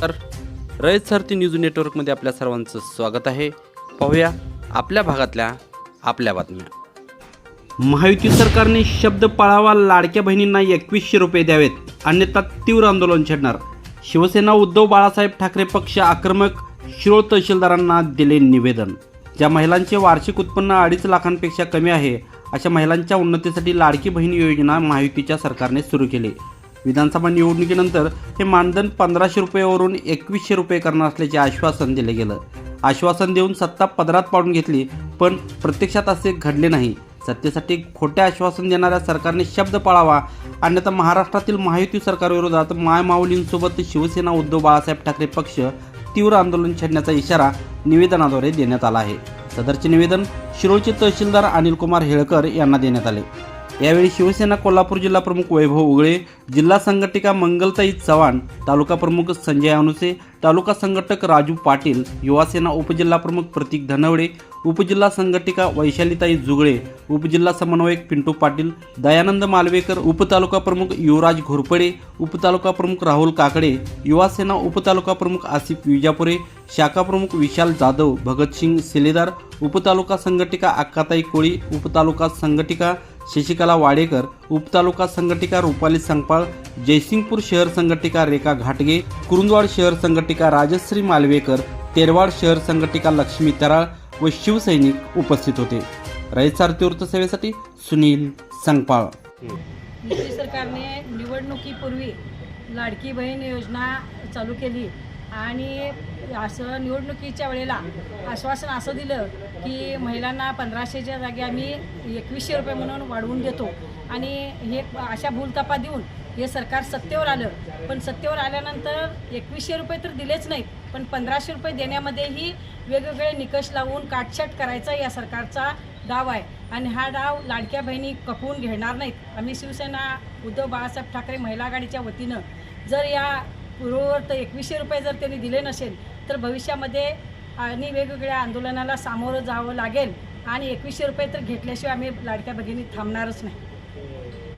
तर रयत सारथी न्यूज नेटवर्कमध्ये आपल्या सर्वांचं स्वागत आहे. पाहूया आपल्या भागातल्या आपल्या बातम्या. महायुती सरकारने शब्द पाळावा लाडक्या बहिणींना एकवीसशे रुपये द्यावेत. अन्यथा तीव्र आंदोलन छेडणार. शिवसेना उद्धव बाळासाहेब ठाकरे पक्ष आक्रमक शिरोळ तहसीलदारांना दिले निवेदन. ज्या महिलांचे वार्षिक उत्पन्न अडीच लाखांपेक्षा कमी आहे अशा महिलांच्या उन्नतीसाठी लाडकी बहीण योजना महायुतीच्या सरकारने सुरू केली. विधानसभा निवडणुकीनंतर हे मानधन पंधराशे रुपयेवरून एकवीसशे रुपये करणार असल्याचे आश्वासन दिले गेलं. आश्वासन देऊन सत्ता पदरात पाडून घेतली पण प्रत्यक्षात असे घडले नाही. सत्तेसाठी खोटे आश्वासन देणाऱ्या सरकारने शब्द पाळावा अन्यथा महाराष्ट्रातील महायुती सरकारविरोधात मायमाऊलींसोबत शिवसेना उद्धव बाळासाहेब ठाकरे पक्ष तीव्र आंदोलन छेडण्याचा इशारा निवेदनाद्वारे देण्यात आला आहे. सदरचे निवेदन शिरोळचे तहसीलदार अनिल कुमार हेळकर यांना देण्यात आले. यावेळी शिवसेना कोल्हापूर जिल्हा प्रमुख वैभव उगळे जिल्हा संघटिका मंगलताई चव्हाण तालुका प्रमुख संजय अनुसे तालुका संघटक राजू पाटील युवासेना उपजिल्हा प्रमुख प्रतीक धनवडे उपजिल्हा संघटिका वैशालीताई जुगळे उपजिल्हा समन्वयक पिंटू पाटील दयानंद मालवेकर उपतालुका प्रमुख युवराज घोरपडे उपतालुका प्रमुख राहुल काकडे युवासेना उपतालुका प्रमुख आसिफ विजापुरे शाखा प्रमुख विशाल जाधव भगतसिंग सिलेदार उपतालुका संघटिका अक्काताई कोळी उपतालुका संघटिका शशिकला वाडेकर उपतालुका संघटिका रुपाली संगपाळ जयसिंगपूर शहर संघटिका रेखा घाटगे कुरुंदवाड शहर संघटिका राजश्री मालवेकर तेरवाड शहर संघटिका लक्ष्मी तराळ व शिवसैनिक उपस्थित होते. रयत सारथी वृत्तसेवेसाठी सुनील संगपाळ. सरकारने निवडणुकीपूर्वी लाडकी बहीण योजना चालू केली. आणि असं निवडणुकीच्या वेळेला आश्वासन असं दिलं की महिलांना पंधराशेच्या जागी आम्ही एकवीसशे रुपये म्हणून वाढवून देतो. आणि हे अशा भूलतापा देऊन हे सरकार सत्तेवर आलं. पण सत्तेवर आल्यानंतर एकवीसशे रुपये तर दिलेच नाहीत पण पंधराशे रुपये देण्यामध्येही वेगवेगळे निकष लावून काटछाट करायचा या सरकारचा डाव आहे. आणि हा डाव लाडक्या बहिणी कपवून घेणार नाहीत. आम्ही शिवसेना उद्धव बाळासाहेब ठाकरे महिला आघाडीच्या वतीनं जर या पूर्ववर्त एकवीसशे रुपये जर त्यांनी दिले नसेल तर भविष्यामध्ये आणि वेगवेगळ्या आंदोलनाला सामोरं जावं लागेल. आणि एकवीसशे रुपये तर घेतल्याशिवाय आम्ही लाडक्या भगिनी थांबणारच नाही.